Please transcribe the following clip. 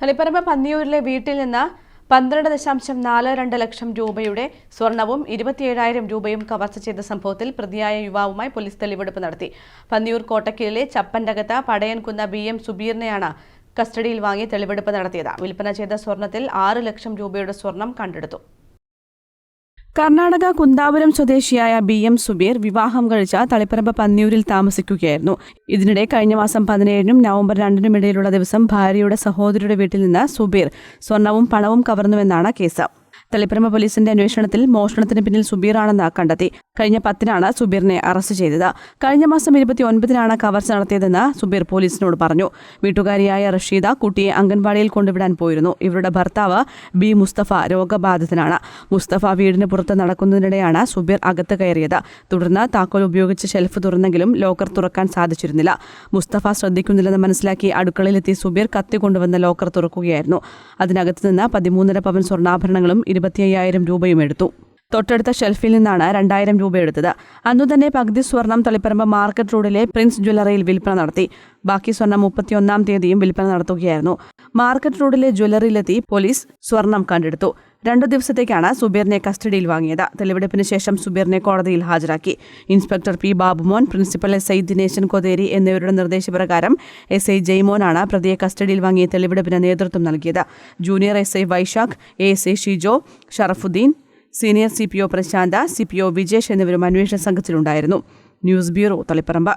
തളിപ്പറമ്പ് പന്നിയൂരിലെ വീട്ടിൽ നിന്ന് പന്ത്രണ്ട് ദശാംശം നാല് രണ്ട് ലക്ഷം രൂപയുടെ സ്വർണവും ഇരുപത്തിയേഴായിരം രൂപയും കവർച്ച ചെയ്ത സംഭവത്തിൽ പ്രതിയായ യുവാവുമായി പോലീസ് തെളിവെടുപ്പ് നടത്തി. പന്നിയൂർ കോട്ടക്കലിലെ ചപ്പൻഡകത്ത് പടയൻകുന്ന ബി എം സുബീറിനെയാണ് കസ്റ്റഡിയിൽ വാങ്ങി തെളിവെടുപ്പ് നടത്തിയത്. വിൽപ്പന ചെയ്ത സ്വർണത്തിൽ ആറ് ലക്ഷം രൂപയുടെ സ്വർണം കണ്ടെടുത്തു. കർണാടക കുന്താപുരം സ്വദേശിയായ ബി എം സുബീർ വിവാഹം കഴിച്ച തളിപ്പറമ്പ് പന്നിയൂരിൽ താമസിക്കുകയായിരുന്നു. ഇതിനിടെ കഴിഞ്ഞ മാസം പതിനേഴിനും നവംബർ രണ്ടിനും ഇടയിലുള്ള ദിവസം ഭാര്യയുടെ സഹോദരിയുടെ വീട്ടിൽ നിന്ന് സുബീർ സ്വർണവും പണവും കവർന്നുവെന്നാണ് കേസ്. തളിപ്പറമ്പ് പോലീസിന്റെ അന്വേഷണത്തിൽ മോഷണത്തിന് പിന്നിൽ സുബീറാണെന്ന് കണ്ടെത്തി. കഴിഞ്ഞ പത്തിനാണ് സുബീറിനെ അറസ്റ്റ് ചെയ്തത്. കഴിഞ്ഞ മാസം ഇരുപത്തി ഒൻപതിനാണ് കവർച്ച നടത്തിയതെന്ന് സുബീർ പോലീസിനോട് പറഞ്ഞു. വീട്ടുകാരിയായ റഷീദ കുട്ടിയെ അംഗൻവാടിയിൽ കൊണ്ടുവിടാൻ പോയിരുന്നു. ഇവരുടെ ഭർത്താവ് ബി മുസ്തഫ രോഗബാധിതനാണ്. മുസ്തഫ വീടിന് പുറത്ത് നടക്കുന്നതിനിടെയാണ് സുബീർ അകത്ത് കയറിയത്. തുടർന്ന് താക്കോൽ ഉപയോഗിച്ച് ഷെൽഫ് തുറന്നെങ്കിലും ലോക്കർ തുറക്കാൻ സാധിച്ചിരുന്നില്ല. മുസ്തഫ ശ്രദ്ധിക്കുന്നില്ലെന്ന് മനസ്സിലാക്കി അടുക്കളയിലെത്തി സുബീർ കത്തി കൊണ്ടുവന്ന ലോക്കർ തുറക്കുകയായിരുന്നു. അതിനകത്ത് നിന്ന് പതിമൂന്നര പവൻ സ്വർണാഭരണങ്ങളും ഇരുപത്തിയ്യായിരം രൂപയും എടുത്തു. തൊട്ടടുത്ത ഷെൽഫിൽ നിന്നാണ് രണ്ടായിരം രൂപ എടുത്തത്. അന്നു തന്നെ പകുതി സ്വർണം തളിപ്പറമ്പ് മാർക്കറ്റ് റോഡിലെ പ്രിൻസ് ജ്വല്ലറിയിൽ വിൽപ്പന നടത്തി. ബാക്കി സ്വർണം മുപ്പത്തിയൊന്നാം തീയതിയും വിൽപ്പന നടത്തുകയായിരുന്നു. മാർക്കറ്റ് റോഡിലെ ജ്വല്ലറിയിലെത്തി പോലീസ് സ്വർണം കണ്ടെടുത്തു. രണ്ടു ദിവസത്തേക്കാണ് സുബീറിനെ കസ്റ്റഡിയിൽ വാങ്ങിയത്. തെളിവെടുപ്പിന് ശേഷം സുബീറിനെ കോടതിയിൽ ഹാജരാക്കി. Inspector P Babumon principal S I Dineshan Kotheri എന്നിവരുടെ നിർദ്ദേശപ്രകാരം എസ് ഐ ജയ്മോനാണ് പ്രതിയെ കസ്റ്റഡിയിൽ വാങ്ങിയ തെളിവെടുപ്പിന് നേതൃത്വം നൽകിയത്. Junior S I Vaishakh A S I Shijo Sharafuddin senior C P O Prashanth C P O Vijesh എന്നിവരും അന്വേഷണ സംഘത്തിലുണ്ടായിരുന്നു. News bureau Taliparamba.